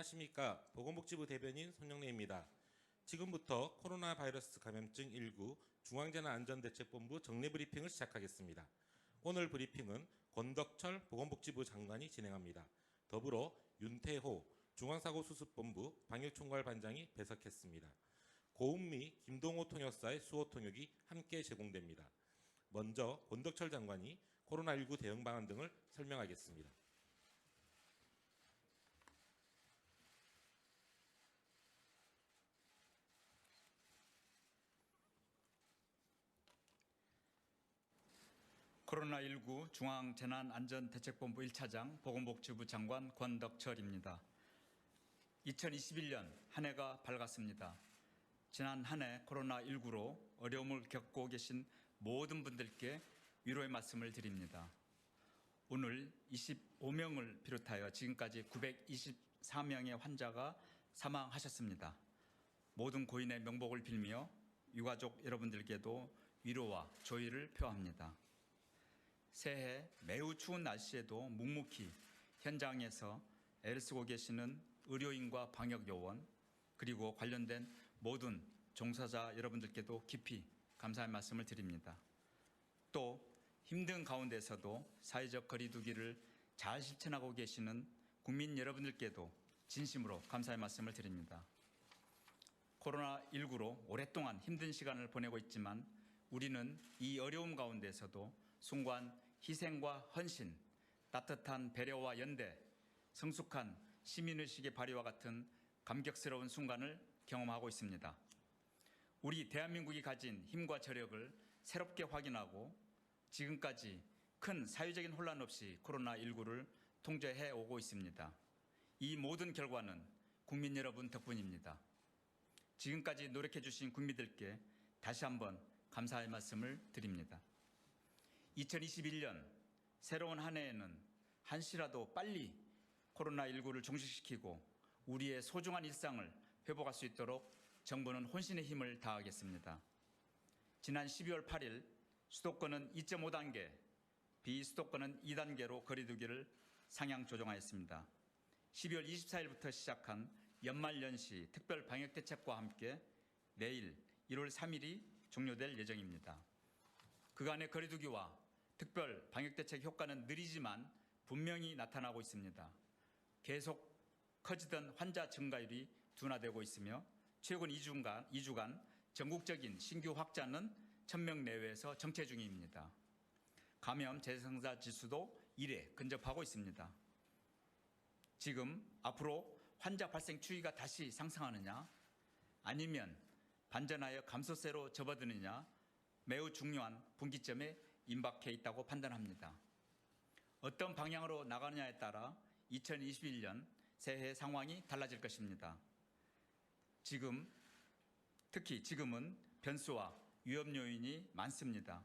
안녕하십니까. 보건복지부 대변인 손영래입니다. 지금부터 코로나 바이러스 감염증 19 중앙재난안전대책본부 정례 브리핑을 시작하겠습니다. 오늘 브리핑은 권덕철 보건복지부 장관이 진행합니다. 더불어 윤태호 중앙사고수습본부 방역총괄 반장이 배석했습니다. 고은미, 김동호 통역사의 수호 통역이 함께 제공됩니다. 먼저 권덕철 장관이 코로나19 대응 방안 등을 설명하겠습니다. 코로나19 중앙재난안전대책본부 1차장 보건복지부 장관 권덕철입니다. 2021년 한 해가 밝았습니다. 지난 한 해 코로나19로 어려움을 겪고 계신 모든 분들께 위로의 말씀을 드립니다. 오늘 25명을 비롯하여 지금까지 924명의 환자가 사망하셨습니다. 모든 고인의 명복을 빌며 유가족 여러분들께도 위로와 조의를 표합니다. 새해 매우 추운 날씨에도 묵묵히 현장에서 애를 쓰고 계시는 의료인과 방역 요원 그리고 관련된 모든 종사자 여러분들께도 깊이 감사의 말씀을 드립니다. 또 힘든 가운데서도 사회적 거리두기를 잘 실천하고 계시는 국민 여러분들께도 진심으로 감사의 말씀을 드립니다. 코로나19로 오랫동안 힘든 시간을 보내고 있지만 우리는 이 어려움 가운데서도 순간 희생과 헌신, 따뜻한 배려와 연대, 성숙한 시민의식의 발휘와 같은 감격스러운 순간을 경험하고 있습니다. 우리 대한민국이 가진 힘과 저력을 새롭게 확인하고 지금까지 큰 사회적인 혼란 없이 코로나19를 통제해 오고 있습니다. 이 모든 결과는 국민 여러분 덕분입니다. 지금까지 노력해 주신 국민들께 다시 한번 감사의 말씀을 드립니다. 2021년 새로운 한 해에는 한시라도 빨리 코로나19를 종식시키고 우리의 소중한 일상을 회복할 수 있도록 정부는 혼신의 힘을 다하겠습니다. 지난 12월 8일 수도권은 2.5단계, 비수도권은 2단계로 거리두기를 상향 조정하였습니다. 12월 24일부터 시작한 연말연시 특별 방역 대책과 함께 내일 1월 3일이 종료될 예정입니다. 그간의 거리두기와 특별 방역대책 효과는 느리지만 분명히 나타나고 있습니다. 계속 커지던 환자 증가율이 둔화되고 있으며 최근 2주간, 2주간 전국적인 신규 확자는 1000명 내외에서 정체 중입니다. 감염 재생자 지수도 1에 근접하고 있습니다. 지금 앞으로 환자 발생 추이가 다시 상승하느냐 아니면 반전하여 감소세로 접어드느냐 매우 중요한 분기점에 임박해 있다고 판단합니다. 어떤 방향으로 나가느냐에 따라 2021년 새해 상황이 달라질 것입니다. 지금 특히 지금은 변수와 위험 요인이 많습니다.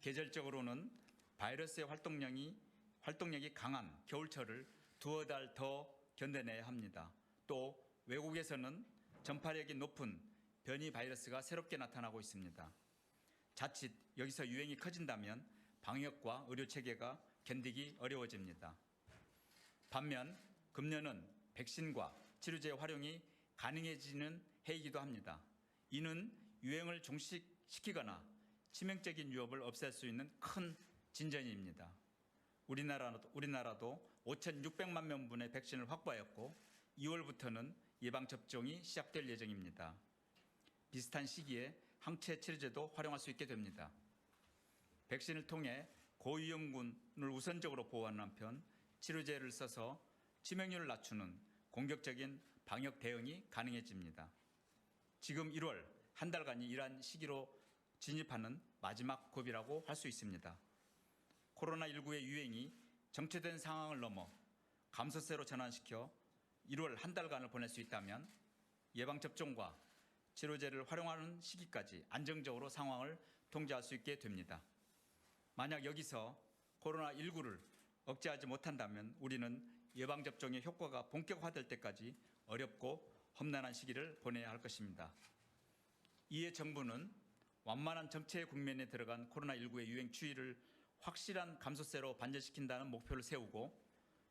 계절적으로는 바이러스의 활동량이 활동력이 강한 겨울철을 두어 달 더 견뎌내야 합니다. 또 외국에서는 전파력이 높은 변이 바이러스가 새롭게 나타나고 있습니다. 자칫 여기서 유행이 커진다면 방역과 의료 체계가 견디기 어려워집니다. 반면 금년은 백신과 치료제 활용이 가능해지는 해이기도 합니다. 이는 유행을 종식시키거나 치명적인 위협을 없앨 수 있는 큰 진전입니다. 우리나라도, 우리나라도 5,600만 명분의 백신을 확보하였고 2월부터는 예방접종이 시작될 예정입니다. 비슷한 시기에 항체 치료제도 활용할 수 있게 됩니다. 백신을 통해 고위험군을 우선적으로 보호하는 한편 치료제를 써서 치명률을 낮추는 공격적인 방역 대응이 가능해집니다. 지금 1월 한 달간이 이러한 시기로 진입하는 마지막 고비라고 할 수 있습니다. 코로나19의 유행이 정체된 상황을 넘어 감소세로 전환시켜 1월 한 달간을 보낼 수 있다면 예방접종과 치료제를 활용하는 시기까지 안정적으로 상황을 통제할 수 있게 됩니다. 만약 여기서 코로나19를 억제하지 못한다면 우리는 예방접종의 효과가 본격화될 때까지 어렵고 험난한 시기를 보내야 할 것입니다. 이에 정부는 완만한 정체 국면에 들어간 코로나19의 유행 추이를 확실한 감소세로 반전시킨다는 목표를 세우고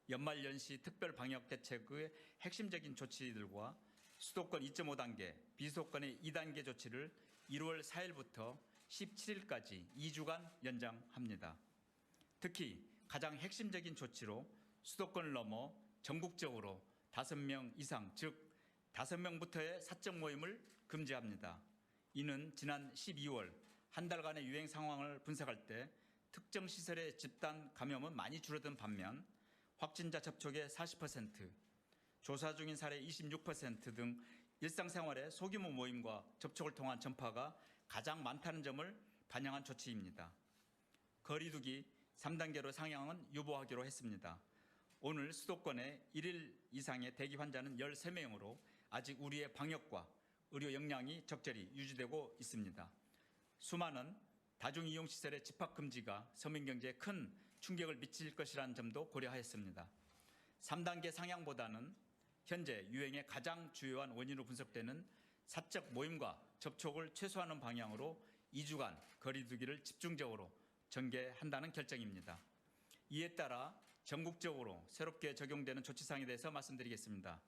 연말연시 특별 방역 대책의 핵심적인 조치들과 수도권 2.5단계, 비수도권의 2단계 조치를 1월 4일부터 17일까지 2주간 연장합니다. 특히 가장 핵심적인 조치로 수도권을 넘어 전국적으로 5명 이상, 즉 5명부터의 사적 모임을 금지합니다. 이는 지난 12월 한 달간의 유행 상황을 분석할 때 특정 시설의 집단 감염은 많이 줄어든 반면 확진자 접촉의 40%, 조사 중인 사례 26%등 일상생활의 소규모 모임과 접촉을 통한 전파가 가장 많다는 점을 반영한 조치입니다. 거리두기 3단계로 상향은 유보하기로 했습니다. 오늘 수도권에 1일 이상의 대기 환자는 13명으로 아직 우리의 방역과 의료 역량이 적절히 유지되고 있습니다. 수많은 다중이용시설의 집합금지가 서민경제에 큰 충격을 미칠 것이라는 점도 고려하였습니다. 3단계 상향보다는 현재 유행의 가장 주요한 원인으로 분석되는 사적 모임과 접촉을 최소화하는 방향으로 2주간 거리두기를 집중적으로 전개한다는 결정입니다. 이에 따라 전국적으로 새롭게 적용되는 조치사항에 대해서 말씀드리겠습니다.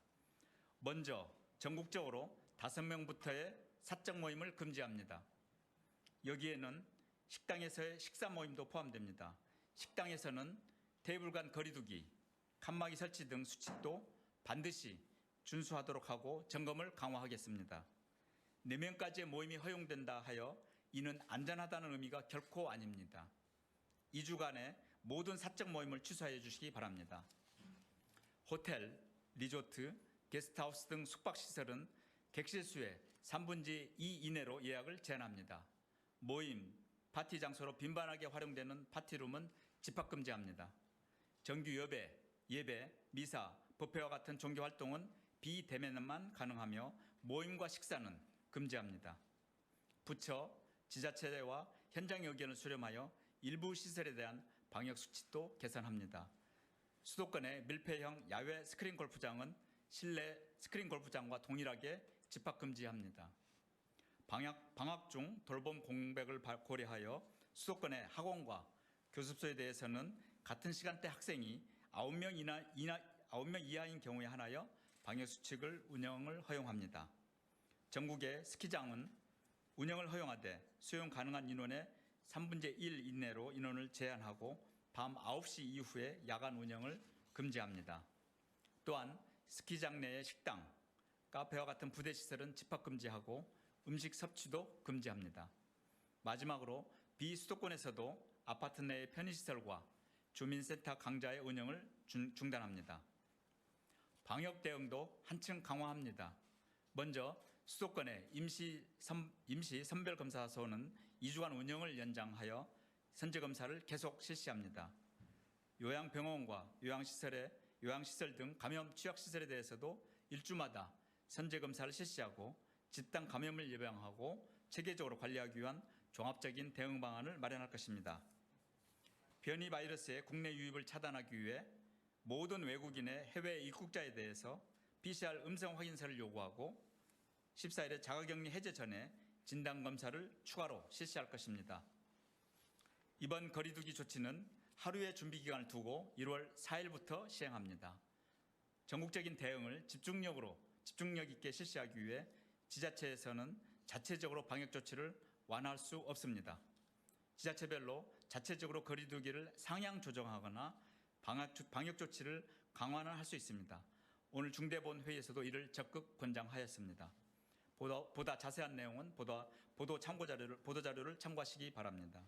먼저 전국적으로 5명부터의 사적 모임을 금지합니다. 여기에는 식당에서의 식사 모임도 포함됩니다. 식당에서는 테이블 간 거리두기, 칸막이 설치 등 수칙도 반드시 준수하도록 하고 점검을 강화하겠습니다. 4명까지의 모임이 허용된다 하여 이는 안전하다는 의미가 결코 아닙니다. 2주간의 모든 사적 모임을 취소해 주시기 바랍니다. 호텔, 리조트, 게스트하우스 등 숙박시설은 객실 수의 3분의 2 이내로 예약을 제한합니다. 모임, 파티 장소로 빈번하게 활용되는 파티룸은 집합 금지합니다. 정규 여배, 예배, 미사, 법회와 같은 종교 활동은 비대면만 가능하며 모임과 식사는 금지합니다. 부처, 지자체와 현장 의견을 수렴하여 일부 시설에 대한 방역 수칙도 개선합니다. 수도권의 밀폐형 야외 스크린 골프장은 실내 스크린 골프장과 동일하게 집합 금지합니다. 방학, 방학 중 돌봄 공백을 바- 고려하여 수도권의 학원과 교습소에 대해서는 같은 시간대 학생이 9명 이나, 이나 9명 이하인 경우에 한하여 방역 수칙을 운영을 허용합니다. 전국의 스키장은 운영을 허용하되 수용 가능한 인원의 3분의 1 이내로 인원을 제한하고 밤 9시 이후에 야간 운영을 금지합니다. 또한 스키장 내의 식당, 카페와 같은 부대 시설은 집합 금지하고 음식 섭취도 금지합니다. 마지막으로 비수도권에서도 아파트 내의 편의시설과 주민센터 강좌의 운영을 중- 중단합니다. 방역 대응도 한층 강화합니다. 먼저 수도권의 임시, 선, 임시 선별검사소는 2주간 운영을 연장하여 선제검사를 계속 실시합니다. 요양병원과 요양시설의 요양시설 등 감염 취약시설에 대해서도 일주마다 선제검사를 실시하고 집단 감염을 예방하고 체계적으로 관리하기 위한 종합적인 대응 방안을 마련할 것입니다. 변이 바이러스의 국내 유입을 차단하기 위해 모든 외국인의 해외 입국자에 대해서 PCR 음성 확인서를 요구하고 14일에 자가격리 해제 전에 진단 검사를 추가로 실시할 것입니다. 이번 거리두기 조치는 하루의 준비 기간을 두고 1월 4일부터 시행합니다. 전국적인 대응을 집중력으로 집중력 있게 실시하기 위해 지자체에서는 자체적으로 방역 조치를 완화할 수 없습니다. 지자체별로 자체적으로 거리두기를 상향 조정하거나 방역, 조치를 강화는 할 수 있습니다. 오늘 중대본 회의에서도 이를 적극 권장하였습니다. 보다, 보다 자세한 내용은 보다, 보도 참고 자료를 보도 자료를 참고하시기 바랍니다.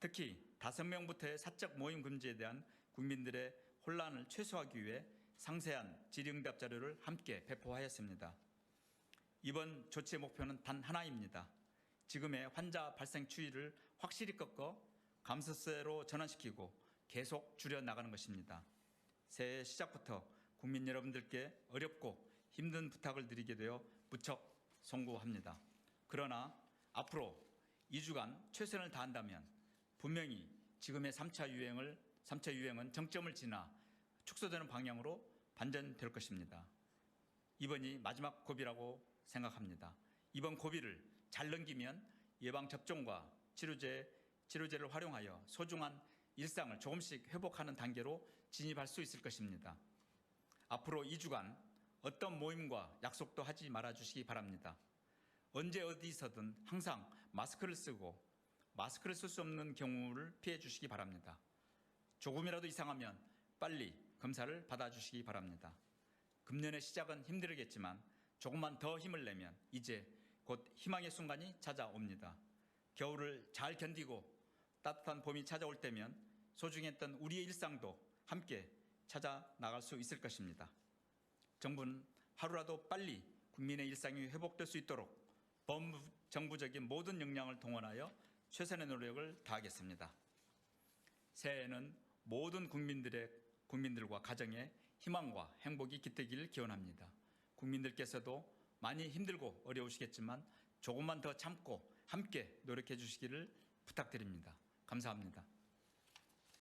특히 다섯 명부터의 사적 모임 금지에 대한 국민들의 혼란을 최소화하기 위해 상세한 질의응답 자료를 함께 배포하였습니다. 이번 조치의 목표는 단 하나입니다. 지금의 환자 발생 추이를 확실히 꺾어 감소세로 전환시키고 계속 줄여 나가는 것입니다. 새해 시작부터 국민 여러분들께 어렵고 힘든 부탁을 드리게 되어 무척 송구합니다. 그러나 앞으로 2주간 최선을 다한다면 분명히 지금의 3차 유행을 3차 유행은 정점을 지나 축소되는 방향으로 반전될 것입니다. 이번이 마지막 고비라고 생각합니다. 이번 고비를 잘 넘기면 예방 접종과 치료제 치료제를 활용하여 소중한 일상을 조금씩 회복하는 단계로 진입할 수 있을 것입니다. 앞으로 2주간 어떤 모임과 약속도 하지 말아 주시기 바랍니다. 언제 어디서든 항상 마스크를 쓰고 마스크를 쓸 수 없는 경우를 피해 주시기 바랍니다. 조금이라도 이상하면 빨리 검사를 받아 주시기 바랍니다. 금년의 시작은 힘들겠지만 조금만 더 힘을 내면 이제 곧 희망의 순간이 찾아옵니다. 겨울을 잘 견디고 따뜻한 봄이 찾아올 때면 소중했던 우리의 일상도 함께 찾아 나갈 수 있을 것입니다. 정부는 하루라도 빨리 국민의 일상이 회복될 수 있도록 범정부적인 모든 역량을 동원하여 최선의 노력을 다하겠습니다. 새해에는 모든 국민들의 국민들과 가정의 희망과 행복이 깃들기를 기원합니다. 국민들께서도 많이 힘들고 어려우시겠지만 조금만 더 참고 함께 노력해 주시기를 부탁드립니다. 감사합니다.